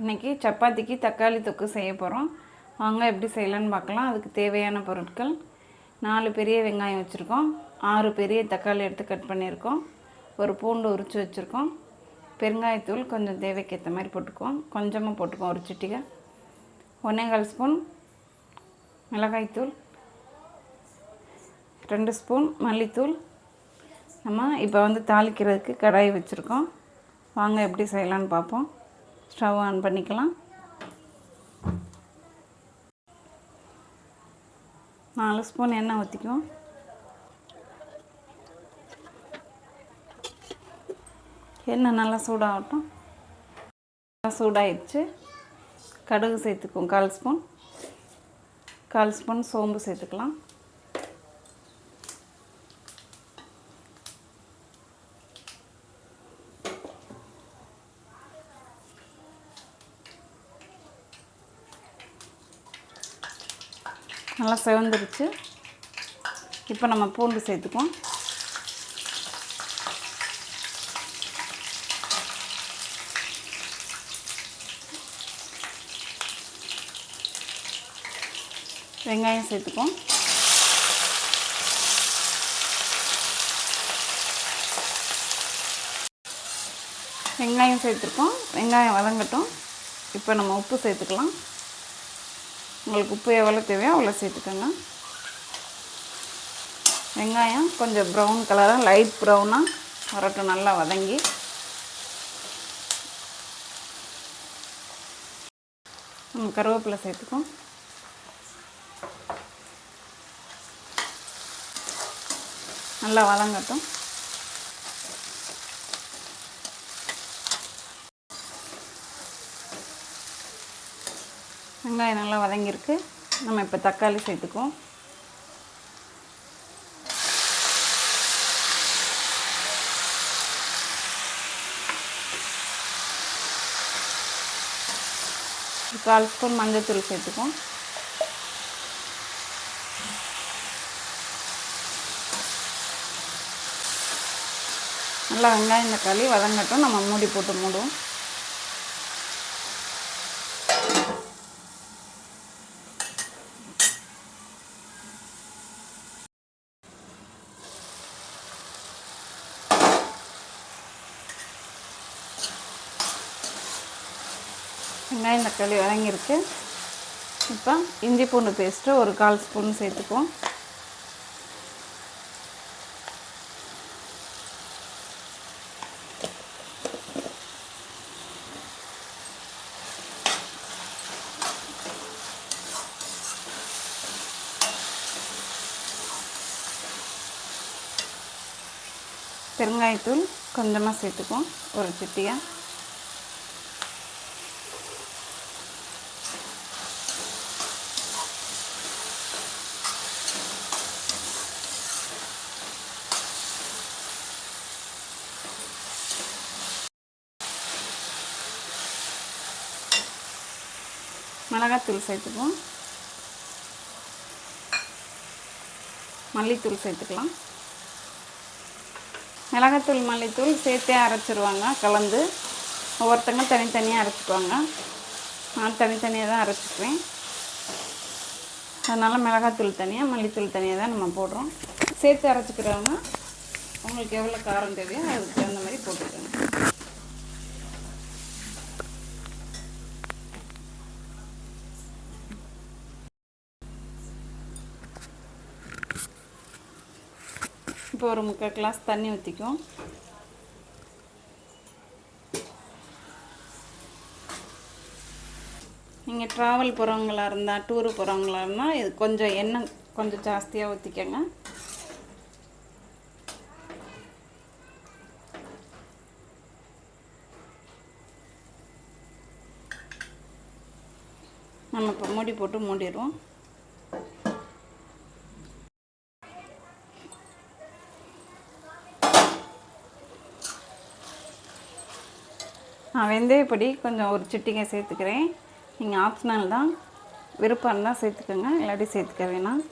இன்றைக்கி சப்பாத்திக்கு தக்காளி தொக்கு செய்ய போகிறோம் வாங்க எப்படி செய்யலான்னு பார்க்கலாம். அதுக்கு தேவையான பொருட்கள். நாலு பெரிய வெங்காயம் வச்சுருக்கோம். ஆறு பெரிய தக்காளி எடுத்து கட் பண்ணியிருக்கோம். ஒரு பூண்டு உரித்து வச்சுருக்கோம். பெருங்காயத்தூள் கொஞ்சம் தேவைக்கு ஏற்ற மாதிரி போட்டுக்குவோம். கொஞ்சமாக போட்டுக்குவோம் ஒரு சிட்டிகை. ஒன்றேகால் ஸ்பூன் மிளகாய்த்தூள். ரெண்டு ஸ்பூன் மல்லித்தூள். நம்ம இப்போ வந்து தாளிக்கிறதுக்கு கடாய் வச்சுருக்கோம். வாங்க எப்படி செய்யலான்னு பார்ப்போம். ஸ்டவ் ஆன் பண்ணிக்கலாம். நாலு ஸ்பூன் எண்ணெய் ஊற்றிக்குவோம் எண்ணெய் நல்லா சூடாகட்டும். நல்லா சூடாயிடுச்சு. கடுகு சேர்த்துக்குவோம். கால் ஸ்பூன். கால் ஸ்பூன் சோம்பு சேர்த்துக்கலாம். நல்லா செவந்துருச்சு. இப்போ நம்ம பூண்டு சேர்த்துக்குவோம். வெங்காயம் சேர்த்துக்குவோம். வெங்காயம் சேர்த்துருக்கோம். வெங்காயம் வதங்கட்டும். இப்போ நம்ம உப்பு சேர்த்துக்கலாம். உங்களுக்கு உப்பு எவ்வளோ தேவையோ அவ்வளோ சேர்த்துக்கோங்க. வெங்காயம் கொஞ்சம் ப்ரௌன் கலராக லைட் ப்ரௌனாக வரட்டும் நல்லா வதங்கி. நம்ம கருவேப்பிலை சேர்த்துக்கோம். நல்லா வதங்கட்டும். வெங்காயம் நல்லா வதங்கியிருக்கு. நம்ம இப்போ தக்காளி சேர்த்துக்குவோம். கால் ஸ்பூன் மஞ்சத்தூள் சேர்த்துக்குவோம். நல்லா வெங்காயம் தக்காளி வதங்கட்டும். நம்ம மூடி போட்டு மூடுவோம். வெங்காயம் தக்காளி வதங்கியிருக்கு. இப்போ இஞ்சி பூண்டு பேஸ்ட்டு ஒரு கால் ஸ்பூன் சேர்த்துக்குவோம். பெருங்காயத்தூள் கொஞ்சமாக சேர்த்துக்குவோம். ஒரு சிட்டியாக மிளகாத்தூள் சேர்த்துக்குவோம். மல்லித்தூள் சேர்த்துக்கலாம். மிளகாத்தூள் மல்லித்தூள் சேர்த்தே அரைச்சிருவாங்க. கலந்து ஒவ்வொருத்தங்க தனித்தனியாக அரைச்சிக்குவாங்க. நான் தனித்தனியாக தான் அரைச்சிக்குவேன். அதனால் மிளகாத்தூள் தனியாக மல்லித்தூள் தனியாக தான் நம்ம போடுறோம். சேர்த்து அரைச்சிக்கிறவங்க உங்களுக்கு எவ்வளோ காரம் தேவையோ அதுக்கு தகுந்த மாதிரி போட்டுக்கோங்க. இப்போ ஒரு முக்கால் கிளாஸ் தண்ணி ஊற்றிக்குவோம் நீங்கள் ட்ராவல் போகிறவங்களா இருந்தால் டூரு போகிறவங்களா இருந்தால் இது கொஞ்சம் எண்ணெய் கொஞ்சம் ஜாஸ்தியாக ஊற்றிக்கங்க நம்ம இப்போ மூடி போட்டு மூடிடுவோம். நான் வெந்தயப்பொடி கொஞ்சம் ஒரு சிட்டிங்க சேர்த்துக்கிறேன். நீங்கள் ஆப்ஷனல் தான். விருப்பம் இருந்தால் சேர்த்துக்கோங்க. இல்லாட்டி சேர்த்துக்க வேணாம்.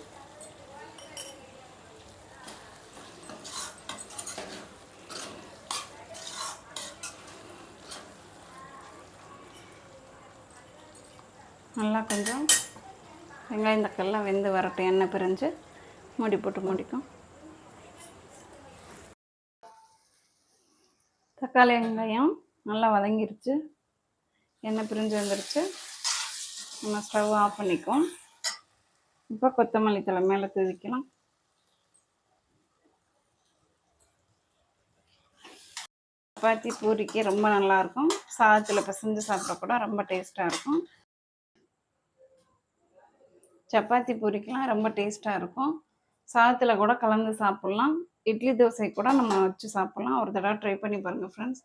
நல்லா கொஞ்சம் வெங்காயம் தக்காளிலாம் வெந்து வரட்டும். எண்ணெய் பிரிஞ்சு மூடி போட்டு முடிக்கும். தக்காளி வெங்காயம். நல்லா வதங்கிருச்சு. எண்ணெய் பிரிஞ்சு வந்துருச்சு. நம்ம ஸ்டவ் ஆஃப் பண்ணிக்குவோம். இப்போ கொத்தமல்லி தலை மேலே தூவிக்கலாம். சப்பாத்தி பூரிக்கு ரொம்ப நல்லாயிருக்கும் சாதத்தில் பிசைஞ்சு சாப்பிட கூட ரொம்ப டேஸ்ட்டாக இருக்கும். சப்பாத்தி பூரிக்கெலாம் ரொம்ப டேஸ்ட்டாக இருக்கும். சாதத்தில் கூட கலந்து சாப்பிட்லாம். இட்லி தோசை கூட நம்ம வச்சு சாப்பிட்லாம். ஒரு தடவை ட்ரை பண்ணி பாருங்கள் ஃப்ரெண்ட்ஸ்